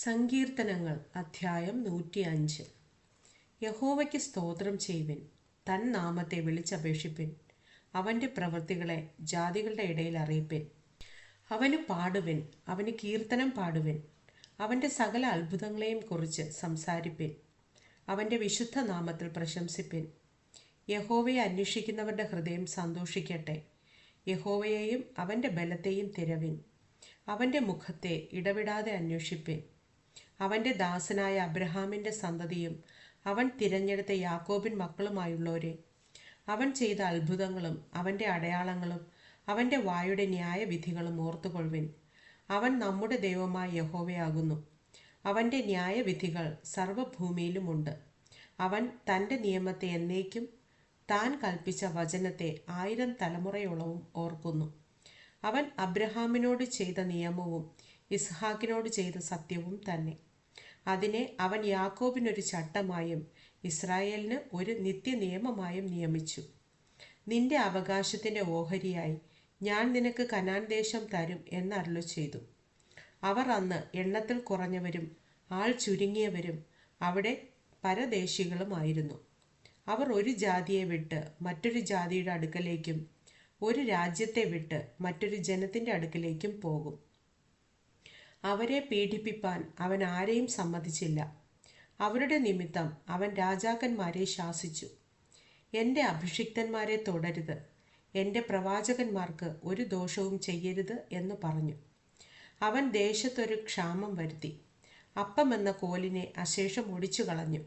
സങ്കീർത്തനങ്ങൾ അധ്യായം നൂറ്റിയഞ്ച്. യഹോവയ്ക്ക് സ്തോത്രം ചെയ്യുവിൻ തൻ നാമത്തെ വിളിച്ചപേക്ഷിപ്പിൻ അവന്റെ പ്രവൃത്തികളെ ജാതികളുടെ ഇടയിൽ അറിയിപ്പിൻ. അവന് പാടുവിൻ അവന് കീർത്തനം പാടുവിൻ അവന്റെ സകല അത്ഭുതങ്ങളെയും കുറിച്ച് സംസാരിപ്പിൻ അവന്റെ വിശുദ്ധ നാമത്തിൽ പ്രശംസിപ്പിൻ. യഹോവയെ അന്വേഷിക്കുന്നവരുടെ ഹൃദയം സന്തോഷിക്കട്ടെ. യഹോവയെയും അവന്റെ ബലത്തെയും തിരവിൻ. അവന്റെ മുഖത്തെ ഇടവിടാതെ അന്വേഷിപ്പിൻ. അവന്റെ ദാസനായ അബ്രഹാമിന്റെ സന്തതിയും അവൻ തിരഞ്ഞെടുത്ത യാക്കോബിൻ മക്കളുമായുള്ളവരെ. അവൻ ചെയ്ത അത്ഭുതങ്ങളും അവന്റെ അടയാളങ്ങളും അവന്റെ വായുടെ ന്യായവിധികളും ഓർത്തുകൊള്ളുവിൻ. അവൻ നമ്മുടെ ദൈവമായ യഹോവയാകുന്നു. അവന്റെ ന്യായവിധികൾ സർവഭൂമിയിലുമുണ്ട്. അവൻ തന്റെ നിയമത്തെ എന്നേക്കും താൻ കൽപ്പിച്ച വചനത്തെ ആയിരം തലമുറയോളവും ഓർക്കുന്നു. അവൻ അബ്രഹാമിനോട് ചെയ്ത നിയമവും ഇസ്ഹാക്കിനോട് ചെയ്ത സത്യവും തന്നെ. അതിനെ അവൻ യാക്കോബിനൊരു ചട്ടമായും ഇസ്രായേലിന് ഒരു നിത്യനിയമമായും നിയമിച്ചു. നിന്റെ അവകാശത്തിന്റെ ഓഹരിയായി ഞാൻ നിനക്ക് കനാൻ ദേശം തരും എന്നരുളു ചെയ്തു. അവർ അന്ന് എണ്ണത്തിൽ കുറഞ്ഞവരും ആൾ ചുരുങ്ങിയവരും അവിടെ പരദേശികളുമായിരുന്നു. അവർ ഒരു ജാതിയെ വിട്ട് മറ്റൊരു ജാതിയുടെ അടുക്കലേക്കും ഒരു രാജ്യത്തെ വിട്ട് മറ്റൊരു ജനത്തിന്റെ അടുക്കലേക്കും പോകും. അവരെ പീഡിപ്പിപ്പാൻ അവൻ ആരെയും സമ്മതിച്ചില്ല. അവരുടെ നിമിത്തം അവൻ രാജാക്കന്മാരെ ശാസിച്ചു. എന്റെ അഭിഷിക്തന്മാരെ തുടരുത്. എന്റെ പ്രവാചകന്മാർക്ക് ഒരു ദോഷവും ചെയ്യരുത് എന്ന് പറഞ്ഞു. അവൻ ദേശത്തൊരു ക്ഷാമം വരുത്തി. അപ്പമെന്ന കോലിനെ അശേഷം ഒടിച്ചു കളഞ്ഞു.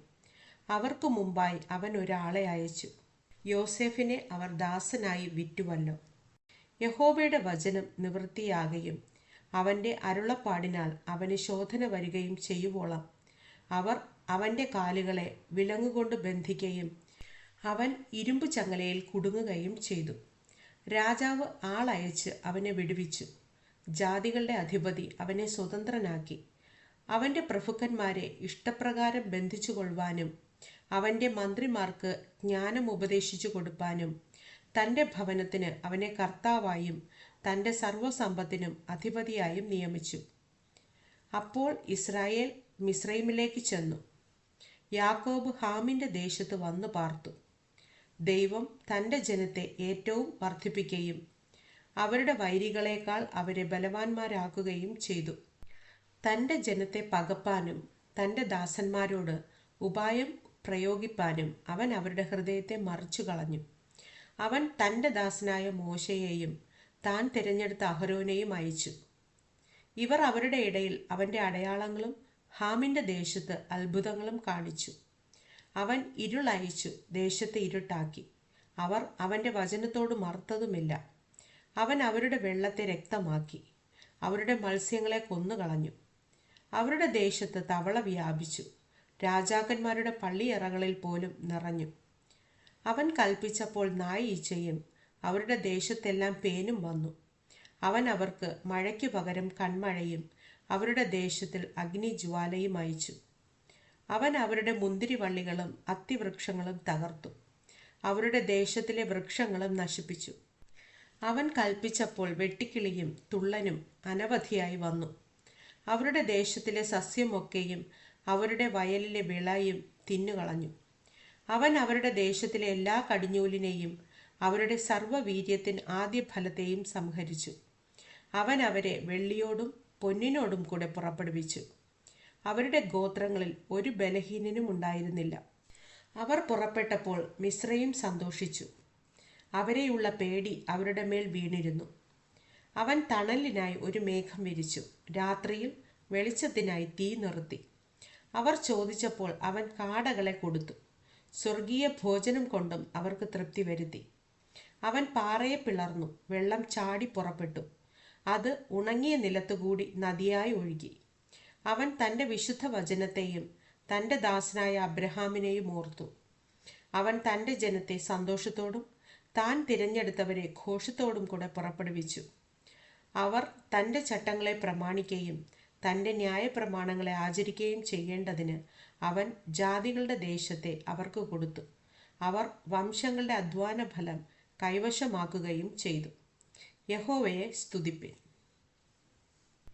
അവർക്ക് മുമ്പായി അവൻ ഒരാളെ അയച്ചു. യോസെഫിനെ അവർ ദാസനായി വിറ്റുവല്ലോ. യഹോബയുടെ വചനം നിവൃത്തിയാകുകയും അവന്റെ അരുളപ്പാടിനാൽ അവന് ശോധന വരികയും ചെയ്യുവോളം. അവർ അവന്റെ കാലുകളെ വിലങ്ങുകൊണ്ട് ബന്ധിക്കുകയും അവൻ ഇരുമ്പ് ചങ്ങലയിൽ കുടുങ്ങുകയും ചെയ്തു. രാജാവ് ആളയച്ച് അവനെ വിടുവിച്ചു. ജാതികളുടെ അധിപതി അവനെ സ്വതന്ത്രനാക്കി. അവന്റെ പ്രഭുക്കന്മാരെ ഇഷ്ടപ്രകാരം ബന്ധിച്ചു കൊള്ളുവാനും അവന്റെ മന്ത്രിമാർക്ക് ജ്ഞാനം ഉപദേശിച്ചു കൊടുപ്പാനും തന്റെ ഭവനത്തിന് അവനെ കർത്താവായും തന്റെ സർവസമ്പത്തിനും അധിപതിയായും നിയമിച്ചു. അപ്പോൾ ഇസ്രായേൽ മിസ്രൈമിലേക്ക് ചെന്നു. യാക്കോബ് ഹാമിന്റെ ദേശത്ത് വന്നു പാർത്തു. ദൈവം തന്റെ ജനത്തെ ഏറ്റവും വർദ്ധിപ്പിക്കുകയും അവരുടെ വൈരികളേക്കാൾ അവരെ ബലവാന്മാരാക്കുകയും ചെയ്തു. തന്റെ ജനത്തെ പകപ്പാനും തന്റെ ദാസന്മാരോട് ഉപായം പ്രയോഗിപ്പാനും അവൻ അവരുടെ ഹൃദയത്തെ മറിച്ചു കളഞ്ഞു അവൻ തന്റെ ദാസനായ മോശയെയും താൻ തിരഞ്ഞെടുത്ത അഹരോനെയും അയച്ചു. ഇവർ അവരുടെ ഇടയിൽ അവന്റെ അടയാളങ്ങളും ഹാമിന്റെ ദേശത്ത് അത്ഭുതങ്ങളും കാണിച്ചു. അവൻ ഇരുളയച്ചു ദേശത്തെ ഇരുട്ടാക്കി. അവർ അവന്റെ വചനത്തോട് മറുത്തതുമില്ല. അവൻ അവരുടെ വെള്ളത്തെ രക്തമാക്കി. അവരുടെ മത്സ്യങ്ങളെ കൊന്നുകളഞ്ഞു. അവരുടെ ദേശത്ത് തവള വ്യാപിച്ചു. രാജാക്കന്മാരുടെ പള്ളിയറകളിൽ പോലും നിറഞ്ഞു. അവൻ കൽപ്പിച്ചപ്പോൾ നായീച്ചയും അവരുടെ ദേശത്തെല്ലാം പേനും വന്നു. അവൻ അവർക്ക് മഴയ്ക്ക് പകരം കൺമഴയും അവരുടെ ദേശത്തിൽ അഗ്നിജ്വാലയും അയച്ചു. അവൻ അവരുടെ മുന്തിരിവള്ളികളും അത്തിവൃക്ഷങ്ങളും തകർത്തു. അവരുടെ ദേശത്തിലെ വൃക്ഷങ്ങളും നശിപ്പിച്ചു. അവൻ കൽപ്പിച്ചപ്പോൾ വെട്ടിക്കിളിയും തുള്ളനും അനവധിയായി വന്നു. അവരുടെ ദേശത്തിലെ സസ്യമൊക്കെയും അവരുടെ വയലിലെ വിളയും തിന്നുകളഞ്ഞു. അവൻ അവരുടെ ദേശത്തിലെ എല്ലാ കടിഞ്ഞൂലിനെയും അവരുടെ സർവവീര്യത്തിൻ ആദ്യ ഫലത്തെയും സംഹരിച്ചു. അവൻ അവരെ വെള്ളിയോടും പൊന്നിനോടും കൂടെ പുറപ്പെടുവിച്ചു. അവരുടെ ഗോത്രങ്ങളിൽ ഒരു ബലഹീനനും ഉണ്ടായിരുന്നില്ല. അവർ പുറപ്പെട്ടപ്പോൾ മിശ്രയും സന്തോഷിച്ചു. അവരെയുള്ള പേടി അവരുടെ മേൽ വീണിരുന്നു. അവൻ തണലിനായി ഒരു മേഘം വിരിച്ചു. രാത്രിയിൽ വെളിച്ചത്തിനായി തീ നിർത്തി. അവർ ചോദിച്ചപ്പോൾ അവൻ കാടകളെ കൊടുത്തു. സ്വർഗീയ ഭോജനം കൊണ്ടും അവർക്ക് തൃപ്തി വരുത്തി. അവൻ പാറയെ പിളർന്നു. വെള്ളം ചാടി പുറപ്പെട്ടു. അത് ഉണങ്ങിയ നിലത്തുകൂടി നദിയായി ഒഴുകി. അവൻ തന്റെ വിശുദ്ധ വചനത്തെയും തന്റെ ദാസനായ അബ്രഹാമിനെയും ഓർത്തു. അവൻ തന്റെ ജനത്തെ സന്തോഷത്തോടും താൻ തിരഞ്ഞെടുത്തവരെ ഘോഷത്തോടും കൂടെ പുറപ്പെടുവിച്ചു. അവർ തന്റെ ചട്ടങ്ങളെ പ്രമാണിക്കുകയും തന്റെ ന്യായപ്രമാണങ്ങളെ ആചരിക്കുകയും ചെയ്യേണ്ടതിന് അവൻ ജാതികളുടെ ദേശത്തെ അവർക്ക് കൊടുത്തു. അവർ വംശങ്ങളുടെ അധ്വാന ഫലം കൈവശമാക്കുകയും ചെയ്തു. യഹോവയെ സ്തുതിപ്പിൻ